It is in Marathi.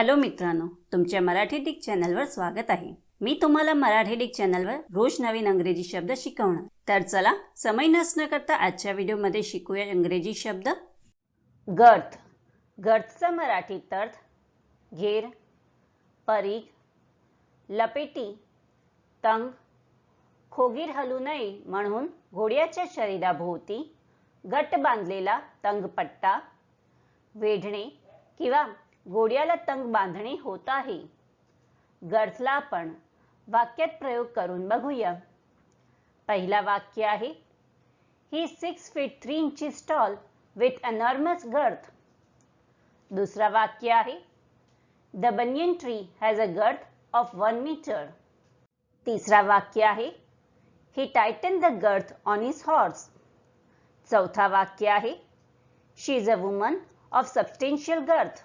हॅलो मित्रांनो तुमच्या मराठी डिक चॅनलवर स्वागत आहे. मी तुम्हाला मराठी डिक चॅनलवर रोज नवीन अंग्रेजी शब्द शिकवणार. तर चला समय नसणं करता आजच्या व्हिडिओमध्ये शिकूया इंग्रजी शब्द. गर्थ गर्थचा मराठीत अर्थ घेर परीघ लपेटी तंग खोगीर हलू नये म्हणून घोड्याच्या शरीराभोवती गट बांधलेला तंगपट्टा वेढणे किंवा घोड्याला तंग बांधणे होत आहे. गर्थला आपण वाक्यात प्रयोग करून बघूया. पहिला वाक्य आहे he six feet three inches tall with enormous girth दुसरा वाक्य आहे the banyan tree has a girth of one metre तिसरा वाक्य आहे he tighten the girth on his horse चौथा वाक्य आहे she is a woman of substantial girth